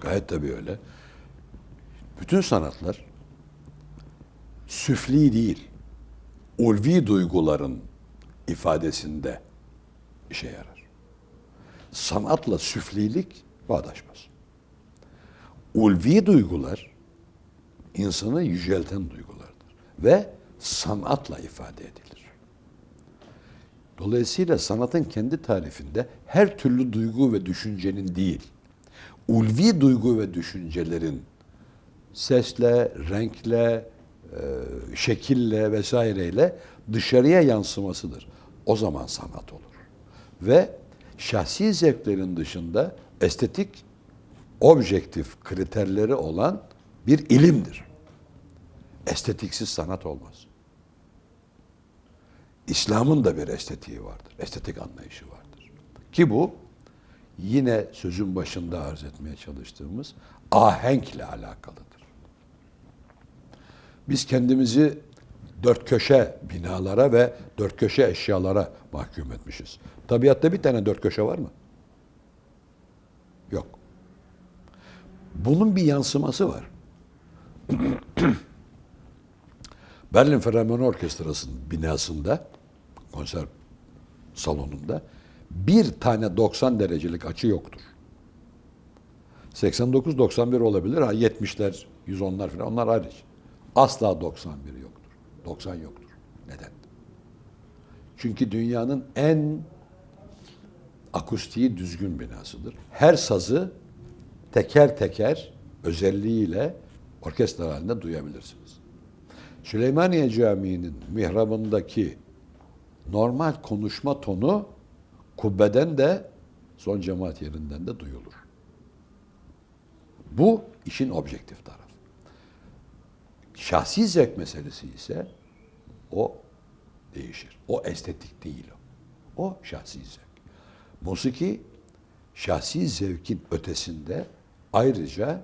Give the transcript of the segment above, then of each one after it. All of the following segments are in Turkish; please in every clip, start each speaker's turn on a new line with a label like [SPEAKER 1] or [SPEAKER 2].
[SPEAKER 1] Gayet tabii öyle. Bütün sanatlar süfli değil, ulvi duyguların ifadesinde işe yarar. Sanatla süflilik bağdaşmaz. Ulvi duygular insanı yücelten duygulardır ve sanatla ifade edilir. Dolayısıyla sanatın kendi tarifinde her türlü duygu ve düşüncenin değil, ulvi duygu ve düşüncelerin sesle, renkle, e, şekille vesaireyle dışarıya yansımasıdır. O zaman sanat olur. Ve şahsi zevklerin dışında estetik, objektif kriterleri olan bir ilimdir. Estetiksiz sanat olmaz. İslam'ın da bir estetiği vardır. Estetik anlayışı vardır. Ki bu yine sözün başında arz etmeye çalıştığımız ahenkle alakalıdır. Biz kendimizi dört köşe binalara ve dört köşe eşyalara mahkum etmişiz. Tabiatta bir tane dört köşe var mı? Yok. Bunun bir yansıması var. Berlin Filarmoni Orkestrası'nın binasında, konser salonunda bir tane 90 derecelik açı yoktur. 89-91 olabilir, ha 70'ler, 110'lar falan onlar hariç. Asla 91 yoktur. 90 yoktur. Neden? Çünkü dünyanın en akustiği düzgün binasıdır. Her sazı teker teker özelliğiyle orkestra halinde duyabilirsiniz. Süleymaniye Camii'nin mihrabındaki normal konuşma tonu kubbeden de son cemaat yerinden de duyulur. Bu işin objektif tarafı. Şahsi zevk meselesi ise o değişir. O estetik değil o. O şahsi zevk. Musiki şahsi zevkin ötesinde ayrıca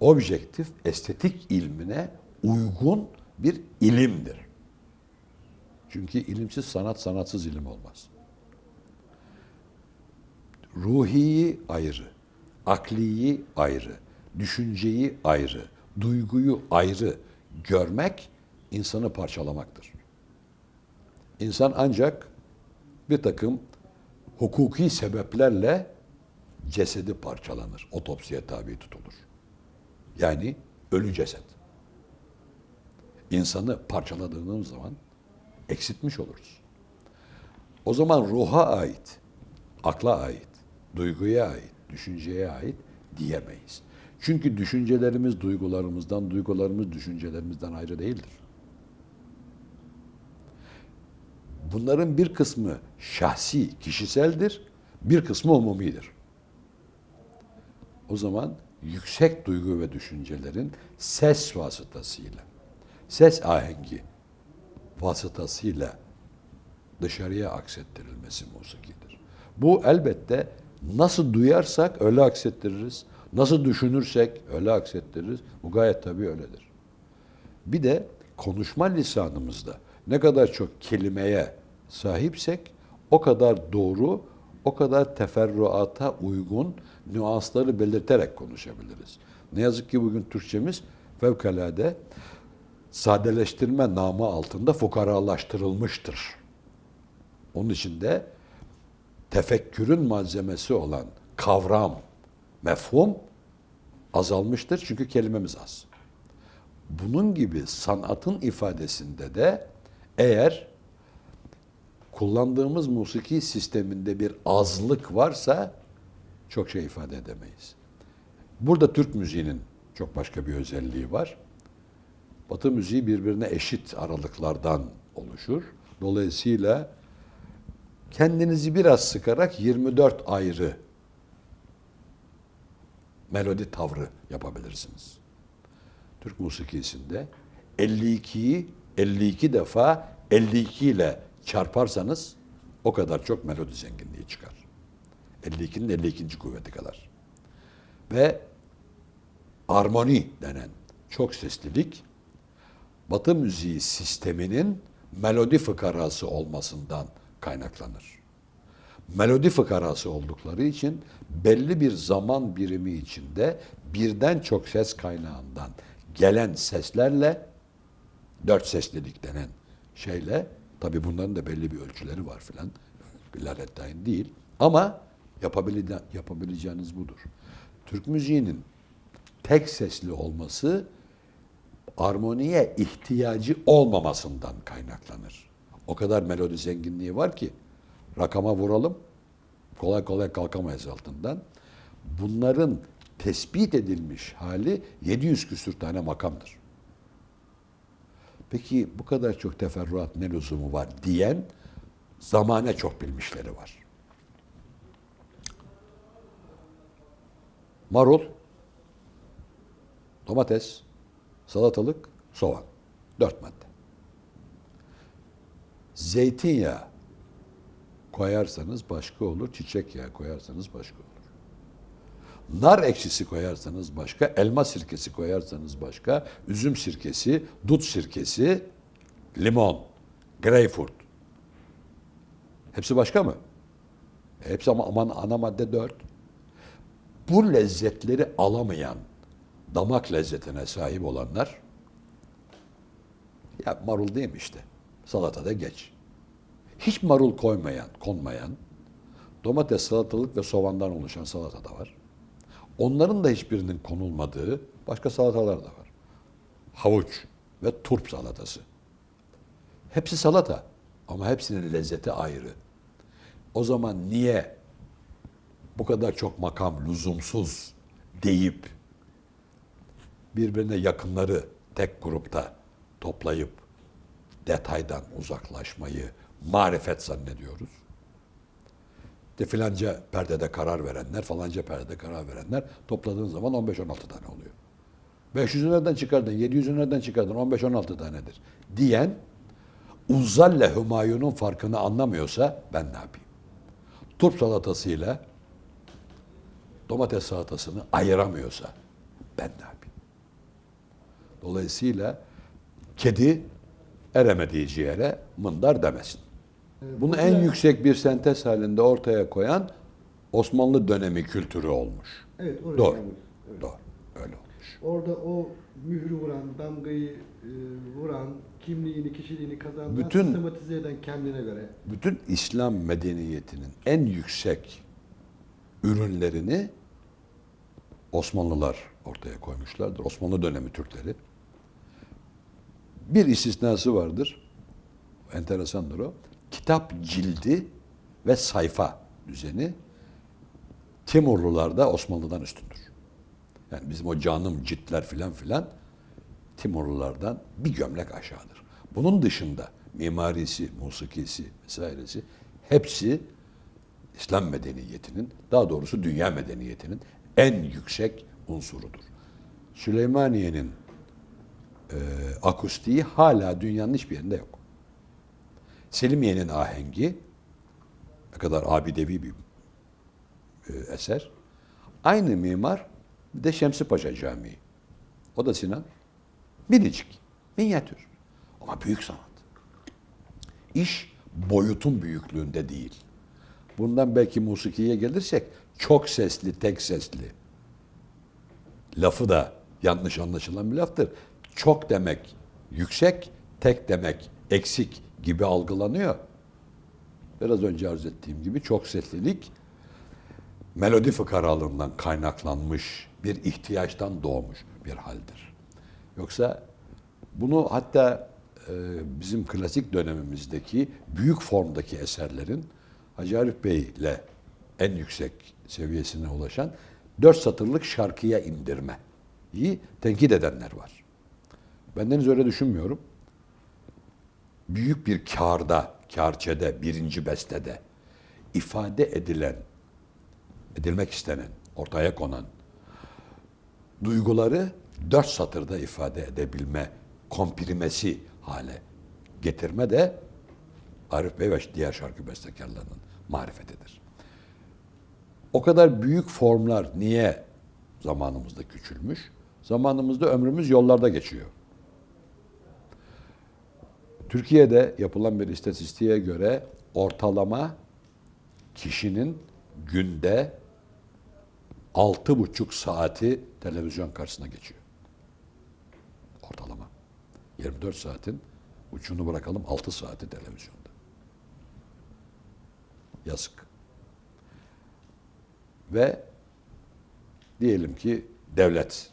[SPEAKER 1] objektif estetik ilmine uygun bir ilimdir. Çünkü ilimsiz sanat, sanatsız ilim olmaz. Ruhiyi ayrı, akliyi ayrı, düşünceyi ayrı, duyguyu ayrı görmek insanı parçalamaktır. İnsan ancak bir takım hukuki sebeplerle cesedi parçalanır, otopsiye tabi tutulur. Yani ölü ceset. İnsanı parçaladığımız zaman eksiltmiş oluruz. O zaman ruha ait, akla ait, duyguya ait, düşünceye ait diyemeyiz. Çünkü düşüncelerimiz duygularımızdan, duygularımız düşüncelerimizden ayrı değildir. Bunların bir kısmı şahsi, kişiseldir, bir kısmı umumidir. O zaman yüksek duygu ve düşüncelerin ses vasıtasıyla, ses ahengi vasıtasıyla dışarıya aksettirilmesi musikidir. Bu elbette nasıl duyarsak öyle aksettiririz, nasıl düşünürsek öyle aksettiririz. Bu gayet tabii öyledir. Bir de konuşma lisanımızda ne kadar çok kelimeye sahipsek o kadar doğru, o kadar teferruata uygun nüansları belirterek konuşabiliriz. Ne yazık ki bugün Türkçemiz fevkalade sadeleştirme namı altında fukaralaştırılmıştır. Onun için de tefekkürün malzemesi olan kavram, mefhum azalmıştır çünkü kelimemiz az. Bunun gibi sanatın ifadesinde de eğer kullandığımız musiki sisteminde bir azlık varsa çok şey ifade edemeyiz. Burada Türk müziğinin çok başka bir özelliği var. Batı müziği birbirine eşit aralıklardan oluşur. Dolayısıyla kendinizi biraz sıkarak 24 ayrı melodi tavrı yapabilirsiniz. Türk musikisinde 52'yi 52 defa 52 ile çarparsanız o kadar çok melodi zenginliği çıkar. 52'nin 52. kuvveti kadar. Ve armoni denen çok seslilik Batı müziği sisteminin melodi fıkarası olmasından kaynaklanır. melodi fıkarası oldukları için belli bir zaman birimi içinde birden çok ses kaynağından gelen seslerle dört seslilik denen şeyle tabi bunların da belli bir ölçüleri var filan. Lalettayn değil ama yapabile, yapabileceğiniz budur. Türk müziğinin tek sesli olması armoniye ihtiyacı olmamasından kaynaklanır. O kadar melodi zenginliği var ki rakama vuralım kolay kolay kalkamayız altından. Bunların tespit edilmiş hali 700 küsür tane makamdır. Peki bu kadar çok teferruat ne lüzumu var diyen zamane çok bilmişleri var. Marul, domates, salatalık, soğan. Dört madde. Zeytinyağı koyarsanız başka olur, çiçek yağı koyarsanız başka olur. Nar ekşisi koyarsanız başka, elma sirkesi koyarsanız başka, üzüm sirkesi, dut sirkesi, limon, greyfurt. Hepsi başka mı? Hepsi ama aman ana madde dört. Bu lezzetleri alamayan, damak lezzetine sahip olanlar, ya marul değil mi işte? Salatada geç. Hiç marul koymayan, konmayan, domates, salatalık ve soğandan oluşan salata da var. Onların da hiçbirinin konulmadığı başka salatalar da var. Havuç ve turp salatası. Hepsi salata ama hepsinin lezzeti ayrı. O zaman niye bu kadar çok makam lüzumsuz deyip birbirine yakınları tek grupta toplayıp detaydan uzaklaşmayı marifet zannediyoruz. De filanca perdede karar verenler, falanca perdede karar verenler topladığın zaman 15-16 tane oluyor. 500'ü nereden çıkardın, 700'ü nereden çıkardın, 15-16 tanedir diyen Uzzalle Hümayun'un farkını anlamıyorsa ben ne yapayım? Turp salatasıyla domates salatasını ayıramıyorsa ben ne yapayım? Dolayısıyla kedi eremediği ciğere mındar demesin. Bunu en yüksek bir sentez halinde ortaya koyan Osmanlı dönemi kültürü olmuş.
[SPEAKER 2] Evet, oraya
[SPEAKER 1] Doğru.
[SPEAKER 2] geldik. Evet.
[SPEAKER 1] Doğru. Öyle olmuş.
[SPEAKER 2] Orada o mührü vuran, damgayı e, vuran, kimliğini, kişiliğini kazandıran,
[SPEAKER 1] Bütün-
[SPEAKER 2] sistematize eden kendine göre.
[SPEAKER 1] Bütün İslam medeniyetinin en yüksek ürünlerini Osmanlılar ortaya koymuşlardır. Osmanlı dönemi Türkleri. Bir istisnası vardır. Enteresandır o. Kitap cildi ve sayfa düzeni Timurlularda Osmanlı'dan üstündür. Yani bizim o canım ciltler filan filan Timurlulardan bir gömlek aşağıdır. Bunun dışında mimarisi, musikisi vesairesi hepsi İslam medeniyetinin, daha doğrusu dünya medeniyetinin en yüksek unsurudur. Süleymaniye'nin e, akustiği hala dünyanın hiçbir yerinde yok. Selimiye'nin ahengi ne kadar abidevi bir e, eser. Aynı mimar bir de Şemsi Paşa Camii. O da Sinan. Minicik, minyatür. Ama büyük sanat. İş boyutun büyüklüğünde değil. Bundan belki musikiye gelirsek çok sesli, tek sesli. Lafı da yanlış anlaşılan bir laftır. Çok demek yüksek, tek demek eksik gibi algılanıyor. Biraz önce arz ettiğim gibi çok seslilik melodi fıkaralığından kaynaklanmış bir ihtiyaçtan doğmuş bir haldir. Yoksa bunu hatta e, bizim klasik dönemimizdeki büyük formdaki eserlerin Hacı Arif Bey ile en yüksek seviyesine ulaşan dört satırlık şarkıya indirmeyi tenkit edenler var. Bendeniz öyle düşünmüyorum. Büyük bir kârda, kârçede, birinci bestede ifade edilen, edilmek istenen, ortaya konan duyguları dört satırda ifade edebilme komprimesi hale getirme de Arif Bey ve diğer şarkı bestekarlarının marifetidir. O kadar büyük formlar niye zamanımızda küçülmüş? Zamanımızda ömrümüz yollarda geçiyor. Türkiye'de yapılan bir istatistiğe göre ortalama kişinin günde altı buçuk saati televizyon karşısına geçiyor. Ortalama. 24 saatin uçunu bırakalım 6 saati televizyonda. Yazık. Ve diyelim ki devlet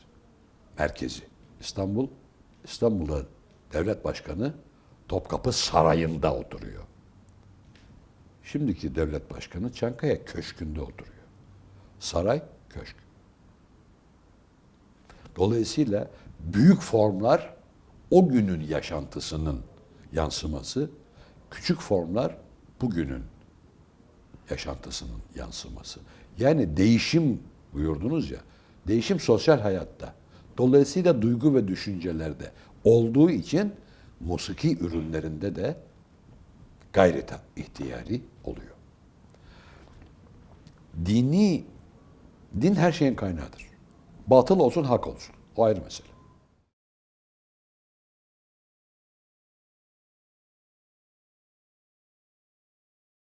[SPEAKER 1] merkezi İstanbul. İstanbul'da devlet başkanı Topkapı Sarayı'nda oturuyor. Şimdiki devlet başkanı Çankaya Köşkü'nde oturuyor. Saray, köşk. Dolayısıyla büyük formlar o günün yaşantısının yansıması, küçük formlar bugünün yaşantısının yansıması. Yani değişim buyurdunuz ya, değişim sosyal hayatta. Dolayısıyla duygu ve düşüncelerde olduğu için musiki ürünlerinde de gayri ta- ihtiyari oluyor. Dini, din her şeyin kaynağıdır. Batıl olsun, hak olsun. O ayrı mesele.